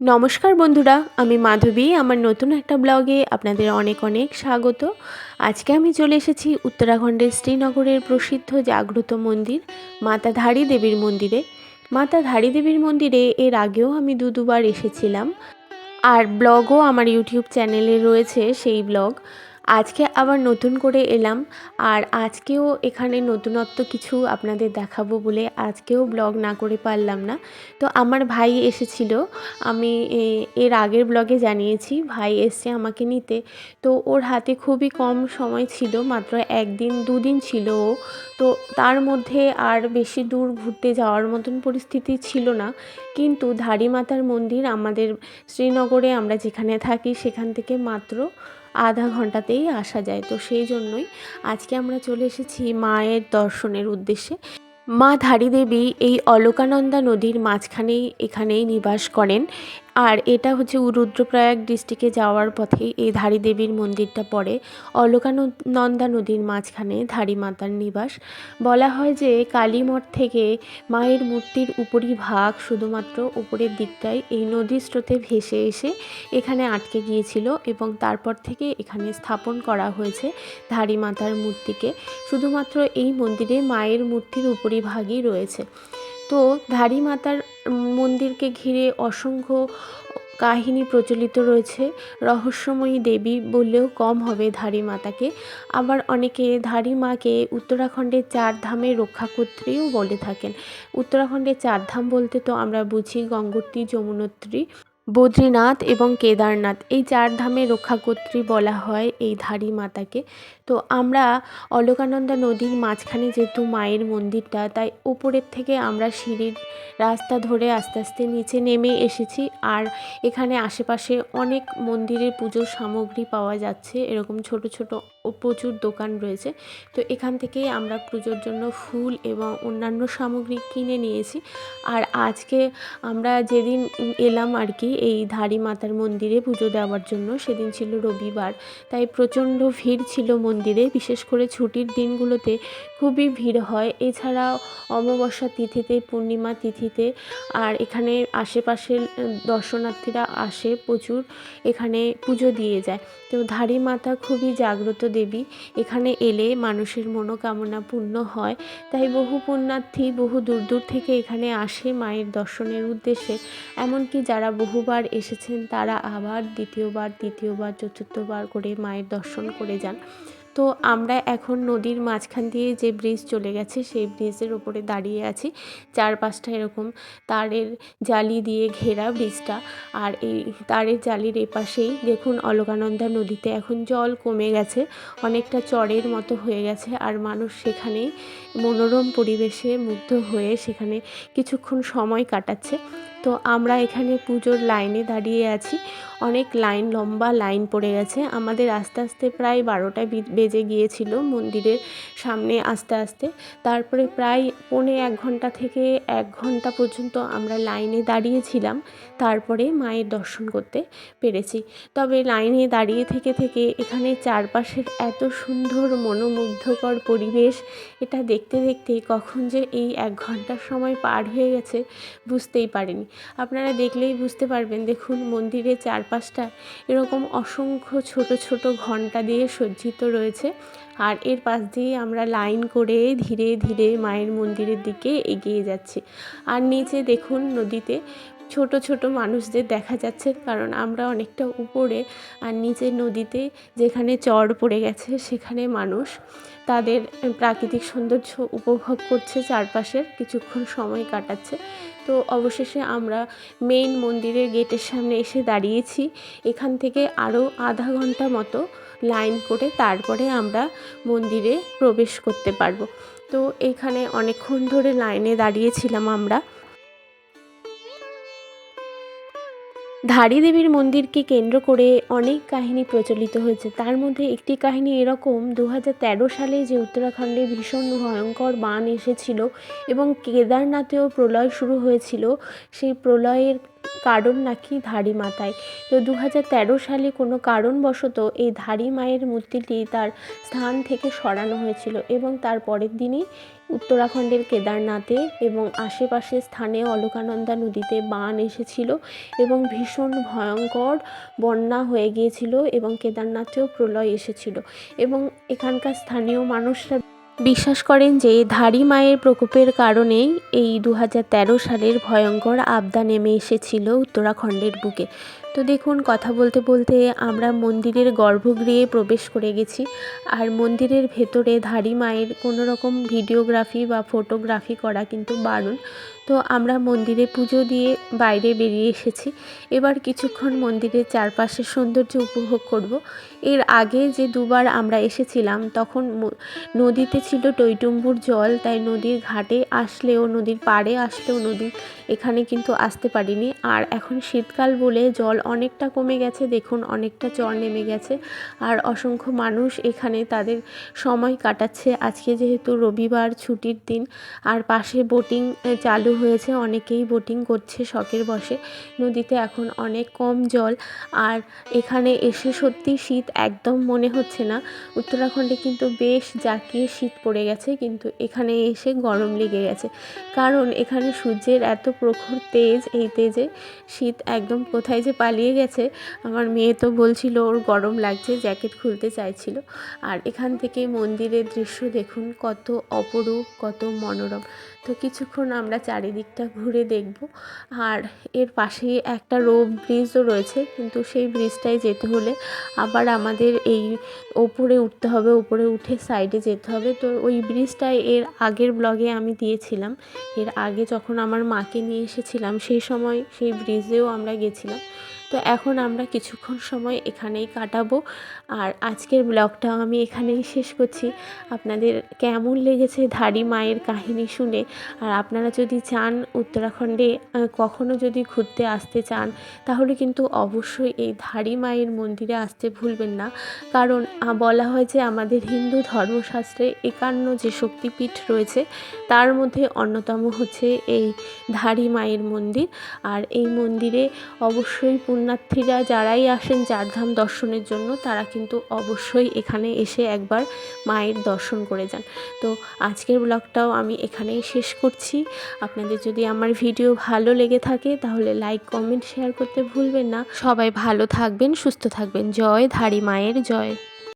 নমস্কার বন্ধুরা, আমি মাধবী। আমার নতুন একটা ব্লগে আপনাদের অনেক অনেক স্বাগত। আজকে আমি চলে এসেছি উত্তরাখণ্ডের শ্রীনগরের প্রসিদ্ধ জাগ্রত মন্দির, মাতা ধারী দেবীর মন্দিরে। মাতা ধারী দেবীর মন্দিরে এর আগেও আমি দু দুবার এসেছিলাম। আর ব্লগও আমার ইউটিউব চ্যানেলে রয়েছে সেই ব্লগ। আজকে আবার নতুন করে এলাম আর আজকেও এখানে নতুনত্ব কিছু আপনাদের দেখাবো বলে আজকেও ব্লগ না করে পারলাম না। তো আমার ভাই এসেছিল, আমি এর আগের ব্লগে জানিয়েছি, ভাই এসছে আমাকে নিতে। তো ওর হাতে খুবই কম সময় ছিল, মাত্র একদিন, দুদিন ছিল ও। তো তার মধ্যে আর বেশি দূর ঘুরতে যাওয়ার মতন পরিস্থিতি ছিল না। কিন্তু ধারী মাতার মন্দির আমাদের শ্রীনগরে আমরা যেখানে থাকি সেখান থেকে মাত্র আধা ঘন্টাতেই আসা যায়। তো সেই জন্যই আজকে আমরা চলে এসেছি মায়ের দর্শনের উদ্দেশ্যে। মা ধারী দেবী এই অলকানন্দা নদীর মাঝখানেই এখানেই নিবাস করেন আর এটা হচ্ছে রুদ্রপ্রয়াগ ডিস্ট্রিক্টে যাওয়ার পথে এই ধারী দেবীর মন্দিরটা পড়ে। অলকানন্দা নদীর মাঝখানে ধারী মাতার নিবাস। বলা হয় যে কালীমঠ থেকে মায়ের মূর্তির উপরি ভাগ, শুধুমাত্র উপরের দিকটাই এই নদীর স্রোতে ভেসে এসে এখানে আটকে গিয়েছিল এবং তারপর থেকে এখানে স্থাপন করা হয়েছে ধারী মাতার মূর্তিকে। শুধুমাত্র এই মন্দিরে মায়ের মূর্তির উপরিভাগই রয়েছে। তো ধারী মাতার মন্দিরকে ঘিরে অসংখ্য কাহিনী প্রচলিত রয়েছে। রহস্যময়ী দেবী বললেও কম হবে ধারী মাতাকে। আবার অনেকে ধারী মাকে উত্তরাখণ্ডের চার ধামের রক্ষাকর্ত্রীও বলে থাকেন। উত্তরাখণ্ডের চার ধাম বলতে তো আমরা বুঝি গঙ্গোত্রী, যমুনোত্রী। বদ্রীনাথ এবং কেদারনাথ, এই চার ধামে রক্ষাকর্ত্রী বলা হয় এই ধারী মাতাকে। তো আমরা অলকানন্দা নদীর মাঝখানে যেহেতু মায়ের মন্দিরটা, তাই উপরের থেকে আমরা সিঁড়ির রাস্তা ধরে আস্তে আস্তে নিচে নেমে এসেছি। আর এখানে আশেপাশে অনেক মন্দিরের পুজোর সামগ্রী পাওয়া যাচ্ছে, এরকম ছোট ছোট প্রচুর দোকান রয়েছে। তো এখান থেকেই আমরা পুজোর জন্য ফুল এবং অন্যান্য সামগ্রী কিনে নিয়েছি। আর আজকে আমরা যেদিন এলাম আর কি, এই ধারী মাতার মন্দিরে পুজো দেওয়ার জন্য, সেদিন ছিল রবিবার। তাই প্রচণ্ড ভিড় ছিল মন্দিরে, বিশেষ করে ছুটির দিনগুলোতে খুবই ভিড় হয়। এছাড়াও অমাবস্যা তিথিতে, পূর্ণিমা তিথিতে, আর এখানে আশেপাশের দর্শনার্থীরা আসে প্রচুর, এখানে পুজো দিয়ে যায়। তো ধারী মাতা খুবই জাগ্রত দেবী। এখানে এলে মানুষের মনোকামনা পূর্ণ হয়। তাই বহু পুণ্যার্থী বহু দূর দূর থেকে এখানে আসে মায়ের দর্শনের উদ্দেশ্যে। এমনকি যারা বহুবার এসেছেন তারা আবার দ্বিতীয়বার, তৃতীয়বার, চতুর্থবার করে মায়ের দর্শন করে যান। তো আমরা এখন নদীর মাঝখান দিয়ে যে ব্রিজ চলে গেছে, সেই ব্রিজের ওপরে দাঁড়িয়ে আছি। চারপাশটা এরকম তারের জালি দিয়ে ঘেরা ব্রিজটা আর এই তারের জালির এপাশেই দেখুন অলকানন্দা নদীতে এখন জল কমে গেছে, অনেকটা চরের মতো হয়ে গেছে। আর মানুষ সেখানেই মনোরম পরিবেশে মুগ্ধ হয়ে সেখানে কিছুক্ষণ সময় কাটাচ্ছে। তো আমরা এখানে পুজোর লাইনে দাঁড়িয়ে আছি। অনেক লাইন, লম্বা লাইন পড়ে গেছে। আমাদের আস্তে আস্তে প্রায় বারোটা বেজে গিয়েছিল মন্দিরের সামনে আস্তে আস্তে। তারপরে প্রায় পৌনে এক ঘণ্টা থেকে এক ঘণ্টা পর্যন্ত আমরা লাইনে দাঁড়িয়েছিলাম। তারপরে মায়ের দর্শন করতে পেরেছি। তবে লাইনে দাঁড়িয়ে থেকে থেকে এখানে চারপাশের এত সুন্দর মনোমুগ্ধকর পরিবেশ, এটা দেখতে দেখতে কখন যে এই এক ঘণ্টার সময় পার হয়ে গেছে বুঝতেই পারিনি। আপনারা দেখলেই বুঝতে পারবেন, দেখুন মন্দিরের চারপাশটা এরকম অসংখ্য ছোট ছোট ঘণ্টা দিয়ে সজ্জিত রয়েছে। আর এর পাশ দিয়ে আমরা লাইন করে ধীরে ধীরে মায়ের মন্দিরের দিকে এগিয়ে যাচ্ছি। আর নিচে দেখুন নদীতে ছোট ছোট মানুষদের দেখা যাচ্ছে, কারণ আমরা অনেকটা উপরে আর নিচে নদীতে যেখানে চর পড়ে গেছে, সেখানে মানুষ তাদের প্রাকৃতিক সৌন্দর্য উপভোগ করছে, চারপাশের কিছুক্ষণ সময় কাটাচ্ছে। তো অবশেষে আমরা মেইন মন্দিরের গেটের সামনে এসে দাঁড়িয়েছি। এখান থেকে আরও আধা ঘণ্টা মতো লাইন করে তারপরে আমরা মন্দিরে প্রবেশ করতে পারব। তো এখানে অনেকক্ষণ ধরে লাইনে দাঁড়িয়েছিলাম আমরা। ধারী দেবীর মন্দিরকে কেন্দ্র করে অনেক কাহিনী প্রচলিত হয়েছে। তার মধ্যে একটি কাহিনী এরকম দু হাজার তেরো সালে যে উত্তরাখণ্ডে ভীষণ ভয়ঙ্কর বান এসেছিল এবং কেদারনাথেও প্রলয় শুরু হয়েছিল, সেই প্রলয়ের কারণ নাকি ধারী মাতায় তো দু হাজার তেরো সালে কোনো কারণবশত এই ধারী মায়ের মূর্তিটি তার স্থান থেকে সরানো হয়েছিল এবং তার পরের দিনই উত্তরাখণ্ডের কেদারনাথে এবং আশেপাশের স্থানে অলকানন্দা নদীতে বান এসেছিল এবং ভীষণ ভয়ঙ্কর বন্যা হয়ে গিয়েছিল এবং কেদারনাথেও প্রলয় এসেছিল। এবং এখানকার স্থানীয় মানুষরা বিশ্বাস করেন যে ধারী মায়ের প্রকোপের কারণেই এই দু হাজার তেরো সালের ভয়ঙ্কর আবদা নেমে এসেছিল উত্তরাখণ্ডের বুকে। তো দেখুন কথা বলতে বলতে আমরা মন্দিরের গর্ভগৃহে প্রবেশ করে গেছি। আর মন্দিরের ভেতরে ধারী মায়ের কোনো রকম ভিডিওগ্রাফি বা ফটোগ্রাফি করা কিন্তু বারণ। তো আমরা মন্দিরে পুজো দিয়ে বাইরে বেরিয়ে এসেছি। এবার কিছুক্ষণ মন্দিরের চারপাশের সৌন্দর্য উপভোগ করব। এর আগে যে দুবার আমরা এসেছিলাম, তখন নদীতে ছিল টৈটুম্বুর জল, তাই নদীর ঘাটে আসলেও, নদীর পাড়ে আসলেও নদী এখানে কিন্তু আসতে পারিনি। আর এখন শীতকাল বলে জল অনেকটা কমে গেছে, দেখুন অনেকটা চর নেমে গেছে। আর অসংখ্য মানুষ এখানে তাদের সময় কাটাচ্ছে। আজকে যেহেতু রবিবার ছুটির দিন, আর পাশে বোটিং চালু হয়েছে, অনেকেই বোটিং করছে শখের বসে নদীতে এখন অনেক কম জল, আর এখানে এসে সত্যি শীত একদম মনে হচ্ছে না। উত্তরাখণ্ডে কিন্তু বেশ জাঁকিয়ে শীত পড়ে গেছে, কিন্তু এখানে এসে গরম লেগে গেছে। কারণ এখানে সূর্যের এত প্রখর তেজ, এই তেজে শীত একদম কোথায় যে পালিয়ে গেছে। আমার মেয়ে তো বলছিল, ওর গরম লাগছে, জ্যাকেট খুলতে চাইছিল। আর এখান থেকে মন্দিরের দৃশ্য দেখুন, কত অপরূপ, কত মনোরম। তো কিছুক্ষণ আমরা চারিদিকটা ঘুরে দেখব। আর এর পাশেই একটা রোপ ব্রিজও রয়েছে, কিন্তু সেই ব্রিজটায় যেতে হলে আবার আমাদের এই ওপরে উঠতে হবে, ওপরে উঠে সাইডে যেতে হবে। তো ওই ব্রিজটায় এর আগের ব্লগে আমি দিয়েছিলাম। এর আগে যখন আমার মাকে নিয়ে এসেছিলাম, সেই সময় সেই ব্রিজেও আমরা গেছিলাম। তো এখন আমরা কিছুক্ষণ সময় এখানেই কাটাবো। আর আজকের ব্লগটাও আমি এখানেই শেষ করছি। আপনাদের কেমন লেগেছে ধারী মায়ের কাহিনী শুনে? আর আপনারা যদি চান উত্তরাখণ্ডে আহ, কখনো যদি ঘুরতে আসতে চান তাহলে কিন্তু অবশ্যই এই ধারী মায়ের মন্দিরে আসতে ভুলবেন না। কারণ বলা হয় যে আমাদের হিন্দু ধর্মশাস্ত্রে একান্ন যে শক্তিপীঠ রয়েছে তার মধ্যে অন্যতম হচ্ছে এই ধারি মায়ের মন্দির। আর এই মন্দিরে অবশ্যই পুণ্যার্থীরা যারাই আসেন চারধাম দর্শনের জন্য, তারা কিন্তু অবশ্যই এখানে এসে একবার মায়ের দর্শন করে যান। তো আজকের ব্লগটাও আমি এখানেই শেষ করছি। আপনাদের যদি আমার ভিডিও ভালো লেগে থাকে, তাহলে লাইক, কমেন্ট, শেয়ার করতে ভুলবেন না। সবাই ভালো থাকবেন, সুস্থ থাকবেন। জয় ধারী মায়ের জয়।